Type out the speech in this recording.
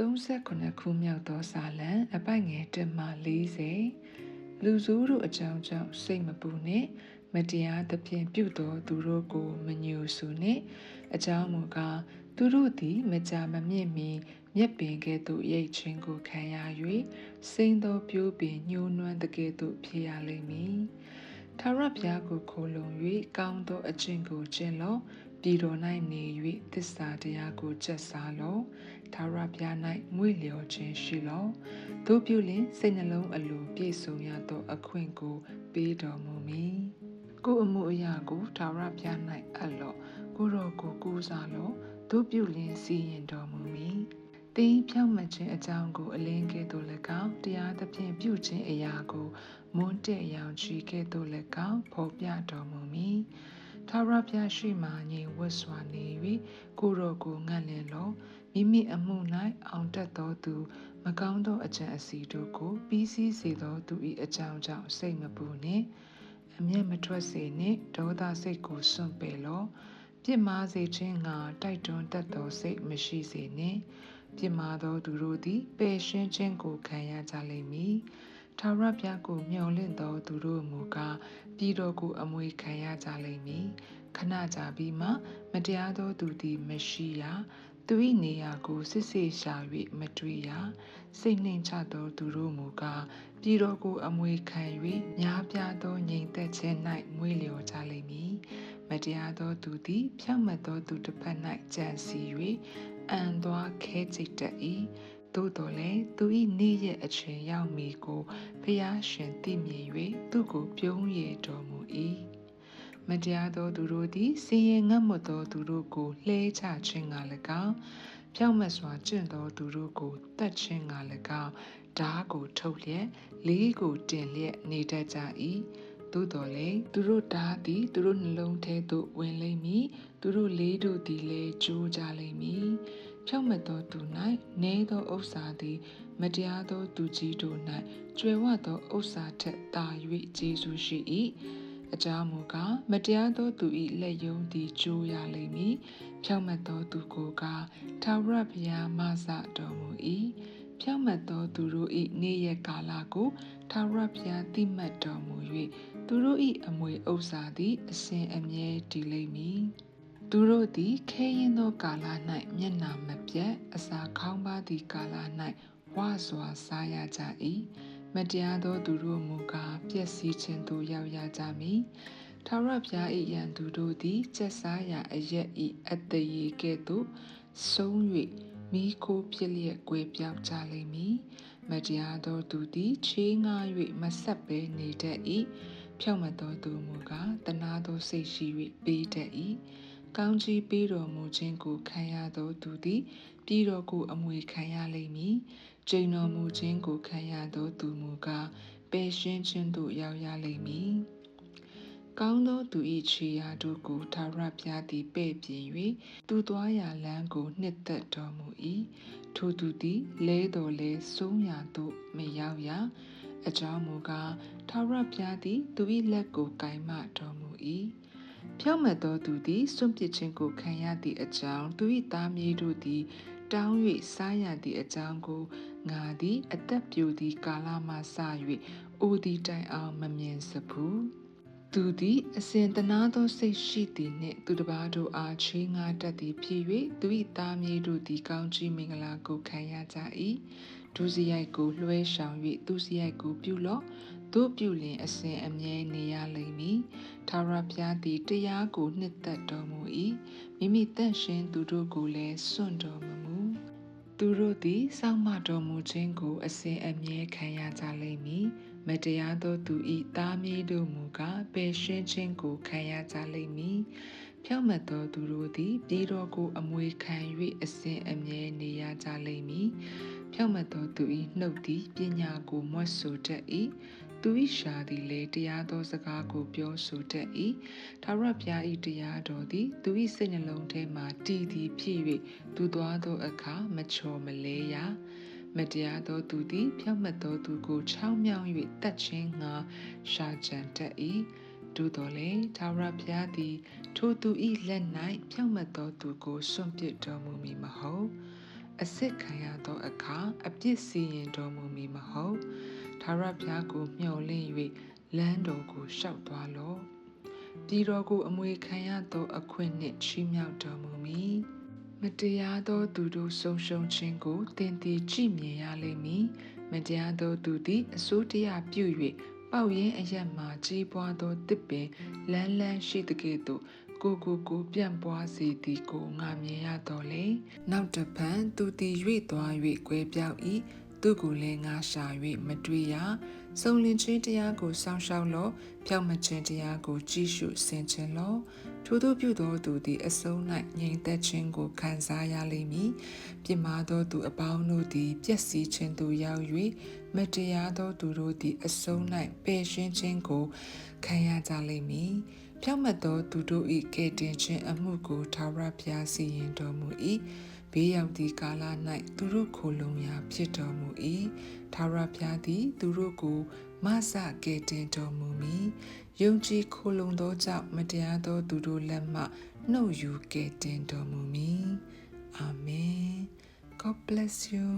39ခုမြောက်သောစာလံအပိုက်ငယ်1မှ40လူစုတို့အကြောင်းကြောင့်စိတ်မပူနှင့်မတရားသဖြင့်ပြုသောသူတို့ကိုမညှို့ဆူနှင့်အကြောင်းမူကားသူတို့သည်မကြာမမြင့်မီမြက်ပင်ကဲ့သို့ရိတ်ချင်းကိုခံရ၍စိမ့်သောပြိုးပင်ညှိုးနွမ်းတဲ့ကဲ့သို့ဖြစ်ရလိမ့်မည်ထာဝရဘုရားကိုခိုလုံ၍ကောင်းသောအကျင့်ကိုကျင့်လော့ပြည်တော်၌နေ၍သစ္စာတရားကိုကျက်စားလော့ ထာဝရဘုရား၌မွေ့လျော်ခြင်းရှိလော့တို့ပြုလင်စိတ်နှလုံးအလိုပြည့်စုံရသောအခွင့်ကိုပေးတော်မူမည်ကိုအမှုအရာကိုထာဝရဘုရား၌အပ်လော့ကိုတော်ကိုကူးစားလော့တို့ပြုလင်စီရင်တော်မူမည်တင်းဖြောင့်မတ်ခြင်းအကြောင်းကိုအလင်းကဲ့သို့၎င်းတရားသဖြင့်ပြုခြင်းအရာကိုမွန်းတဲ့ရောင်ချီကဲ့သို့၎င်းဖော်ပြတော်မူမည် ထာဝရဘုရားရှိမှငြိမ်ဝတ်စွာနေ၍ကိုတော်ကိုငတ်လင်လောမိမိအမှု၌အောင်တတ်သောသူ မကောင်းသောအကြံအစီတို့ကို ပြီးစီးစေသောသူ၏အကြောင်းကြောင့်စိတ်မပူနှင့်အမျက်မထွက်စေနှင့်ဒေါသစိတ်ကိုစွန့်ပယ်လောပြစ်မှားစေခြင်းငါတိုက်တွန်းတတ်သောစိတ်မရှိစေနှင့်ပြစ်မှားသောသူတို့သည်ပယ်ရှင်းခြင်းကိုခံရကြလိမ့်မည် ထာဝရဘုရားကိုမျှော်လင့်သောသူတို့မူကားပြည်တော်ကိုအမွေခံရကြလိမ့်မည်ခဏကြာပြီးမှ မတရားသောသူသည်မရှိရသူ၏နေရာကိုစစ်စစ်ရှာ၍မတွေ့ရစိတ်နှိမ်ချသောသူတို့မူကားပြည်တော်ကိုအမွေခံ၍များပြားသောငြိမ်သက်ခြင်း၌မွေးလျော်ကြလိမ့်မည်မတရားသောသူသည်ဖြောင့်မတ်သောသူတစ်ဖက်၌ကြံစီ၍အံသွားခဲจิตတ၏ သို့တော်လည်းသူ၏နေ့ရက်အချိန်ရောက်မီကိုဖျားရှင်သိမြင်၍သူကိုပြုံးရတော်မူ၏မတရားသောသူတို့သည်စင်ရင်ငတ်မွတ်သောသူတို့ကိုလှဲချခြင်းက၎င်းဖြောင့်မတ်စွာကျင့်သောသူတို့ကိုတတ်ခြင်းက၎င်းဓားကိုထုတ်လျက်လေးကိုတင်လျက်နေတတ်ကြ၏သို့တော်လည်းသူတို့ဓားသည်သူတို့နှလုံးထဲသို့ဝင်လိမ့်မည်သူတို့လေးတို့သည်လည်းကျိုးကြလိမ့်မည် ဖြောင့်မတ်သောသူ၌နေသောဥစ္စာသည် မတရားသောသူကြီးတို့၌ကျွယ်ဝသောဥစ္စာထက်သာ၍ကျေးဇူးရှိ၏အကြောင်းမူကားမတရားသောသူ၏လက်ယုံသည်ကျိုးရလိမ့်မည်ဖြောင့်မတ်သောသူကိုကထာဝရဘုရားမဆတော်မူ၏ဖြောင့်မတ်သောသူတို့၏နေ့ရက်ကာလကိုထာဝရဘုရားတိမှတ်တော်မူ၍သူတို့၏အမွေဥစ္စာသည်အစဉ်အမြဲတည်လိမ့်မည် သူတို့သည်ခဲရင်သောကာလ၌မျက်နာမပြတ်အစာခေါင်းပါသည့်ကာလ၌ဝါစွာစားရကြ၏မတရားသောသူတို့မူကားပျက်စီးခြင်းသို့ရောက်ရကြမည်ထာဝရဘုရား၏ယံသူတို့သည်ကျက်စားရာအရက်၏အတရေကဲ့သို့ဆုံး၍မိခိုးဖြစ်လျက်ကွယ်ပြောက်ကြလိမ့်မည်မတရားသောသူသည်ချေးငှား၍မဆက်ဘဲနေတတ်၏ဖြောင့်မတ်သောသူမူကားတနာသောစိတ်ရှိ၍ပေးတတ်၏ ကောင်းကြီးပေးတော်မူခြင်းကိုခံရသောသူသည်ပြည်တော်ကိုအမွေခံရလိမ့်မည်။ကျိန်တော်မူခြင်းကိုခံရသောသူမူကားပယ်ရှင်းခြင်းသို့ရောက်ရလိမ့်မည်။ကောင်းသောသူ၏ခြေရာတို့ကိုထာဝရဘုရားသည်ပဲ့ပြင်၍သူသွားရာလမ်းကိုနှစ်သက်တော်မူ၏။ထိုသူသည်လဲတော်လဲဆုံးရာသို့မရောက်ရ။အကြောင်းမူကားထာဝရဘုရားသည်သူ၏လက်ကိုကင်မတော်မူ၏။ ဖြောင့်မတ်သောသူသည်စွန့်ပစ်ခြင်းကိုခံရသည့်အကြောင်းသူ၏သားမြေးတို့သည်တောင်း၍စားရသည့်အကြောင်းကိုငါသည်အသက်ပြိုသည့်ကာလမှစ၍အိုသည်တိုင်အောင်မမြင်စဘူးသူသည်အစဉ်တနာသောစိတ်ရှိသည်နှင့်သူတစ်ပါးတို့အားချေးငါတတ်သည်ဖြစ်၍သူ၏သားမြေးတို့သည်ကောင်းချီးမင်္ဂလာကိုခံရကြ၏ဒုစရိုက်ကိုလွှဲရှောင်၍သူစရိုက်ကိုပြုလော့ တို့ပြုလင်အစဉ်အမြဲနေရလိမ့်မည်ထာဝရဘုရားသည်တရားကိုနှစ်သက်တော်မူ၏မိမိတန့်ရှင်းသူတို့ကိုလည်းစွန့်တော်မမူသူတို့သည်စောင့်မတော်မူခြင်းကိုအစဉ်အမြဲခံရကြလိမ့်မည်မတရားသောသူ၏သားမြေးတို့မူကားပယ်ရှင်းခြင်းကိုခံရကြလိမ့်မည်ဖြောင့်မတ်သောသူတို့သည်ပြည်တော်ကိုအမွေခံ၍အစဉ်အမြဲနေရကြလိမ့်မည်ဖြောင့်မတ်သောသူ၏နှုတ်သည်ပညာကိုမွတ်ဆိုတတ်၏ သူ၏ရှာသည်လည်းတရားသောစကားကိုပြောဆိုတတ်၏ထာဝရဘုရား၏တရားတော်သည်သူ၏စိတ်နှလုံးထဲမှတည်တည်ဖြစ်၍သူသွားသောအခါမချော်မလဲရမတရားသောသူသည်ဖြောင့်မတ်သောသူကိုချောင်းမြောင်း၍တတ်ခြင်းငှာရှာကြံတတ်၏သို့တော်လည်းသာရဘုရားသည်ထိုသူ၏လက်၌ဖြောင့်မတ်သောသူကိုစွန့်ပစ်တော်မူမည်မဟုတ်အစစ်ခံရသောအခါအပြစ်စီရင်တော်မူမည်မဟုတ် ထာဝရဘုရားကိုမျှော်လင့်၍လမ်းတော်ကိုရှောက်သွားလော့ပြည်တော်ကိုအမွေခံရသောအခွင့်နှင့်ချီးမြှောက်တော်မူမည်မတရားသောသူတို့ဆုံးရှုံးခြင်းကိုတင်တည်ကြည်မြင်ရလိမ့်မည်မတရားသောသူသည်အစိုးတရားပြု၍ပေါက်ရင်အရက်မှကြီးပွားသောတစ်ပင်လန်းလန်းရှိသကဲ့သို့ကိုကိုကိုပြန့်ပွားစေသည်ကိုငါမြင်ရတော်လေနောက်တပံသူတည်၍သွား၍ကွဲပြောက်၏ သူကိုလည်းငါရှာ၍မတွေ့ရစုံလင်ခြင်းတရားကိုစောင့်ရှောက်လော့ဖြောင့်မခြင်းတရားကိုကြည့်ရှုဆင်ခြင်လော့ထို့သောပြုသောသူသည်အဆုံး၌ငြိမ်သက်ခြင်းကိုခံစားရလိမ့်မည်ပြစ်မှားသောသူအပေါင်းတို့သည်ပျက်စီးခြင်းသို့ရောက်၍မတရားသောသူတို့သည်အဆုံး၌ပယ်ရှင်းခြင်းကိုခံရကြလိမ့်မည်ဖြောင့်မတ်သောသူတို့၏ကဲ့တင်ခြင်းအမှုကိုထာဝရဘုရားစီရင်တော်မူ၏ ဘေးရောက်သည့်ကာလ၌သူတို့ခိုလုံရာဖြစ်တော်မူ၏ထာဝရဘုရားသည် သူတို့ကိုမဆကဲ့တင်တော်မူမည်ယုံကြည်ခိုလုံသောကြောင့်မတရားသောသူတို့လက်မှနှုတ်ယူကဲ့တင်တော်မူမည်အာမင် God bless you